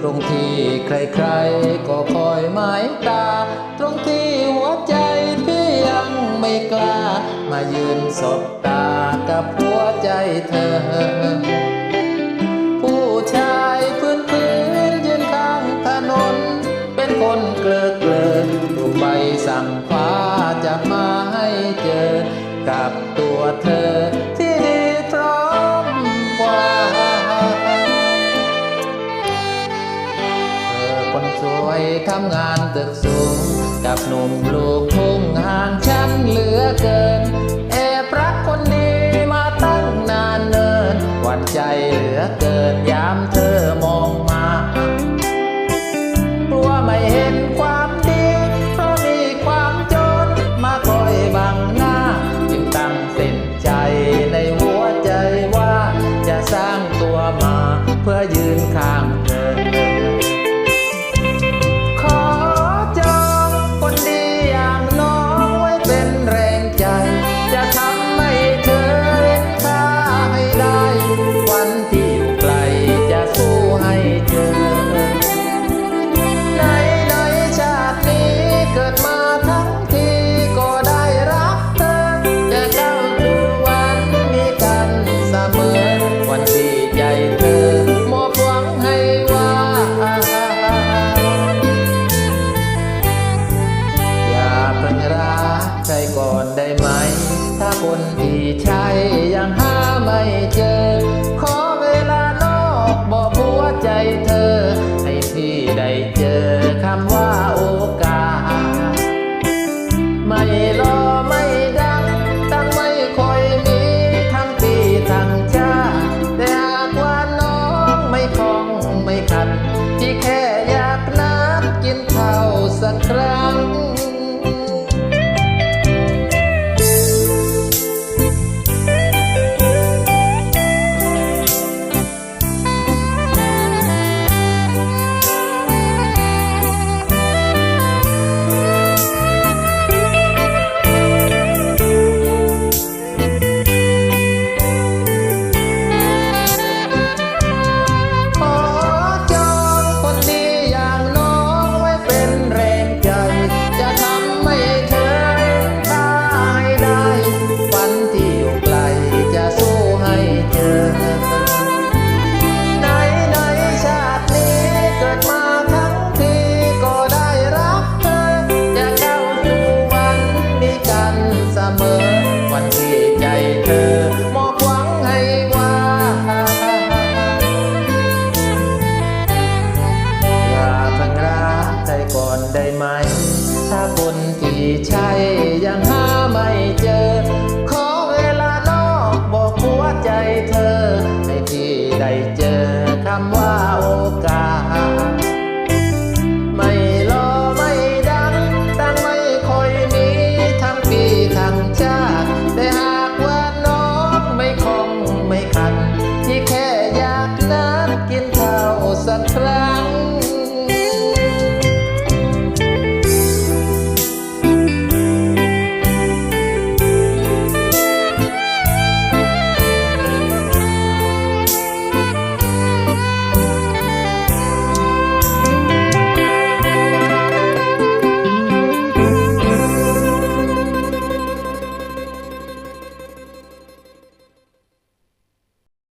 ตรงที่ใครๆก็คอยหมายตา ตรงที่หัวใจพี่ยังไม่กล้า มายืนสบตากับหัวใจเธอ ผู้ชายพื้นพื้นยืนข้างถนน เป็นคนเกลือเกลือถูกใบสั่งฟ้าจะมาให้เจอ กับตัวเธอ ทำงานตึกสูง กับหนุ่มลูกทุ่งห่างฉันเหลือเกินแอบรักคนนี้มาตั้งนานเนินหวันใจเหลือเกินยามเธอ ได้ไหม ถ้าคนที่ใช่ยังหาไม่เจอ ขอเวลานอกบอกหัวใจเธอ ให้พี่ได้เจอคำว่าโอกาส ไม่รอไม่ดังตั้งไม่ค่อยมีทั้งปีทั้งชาแต่หากว่าน้องไม่คล่องไม่ขัดที่แค่อยากนัดกินข้าวสักครั้ง ใช่ยัง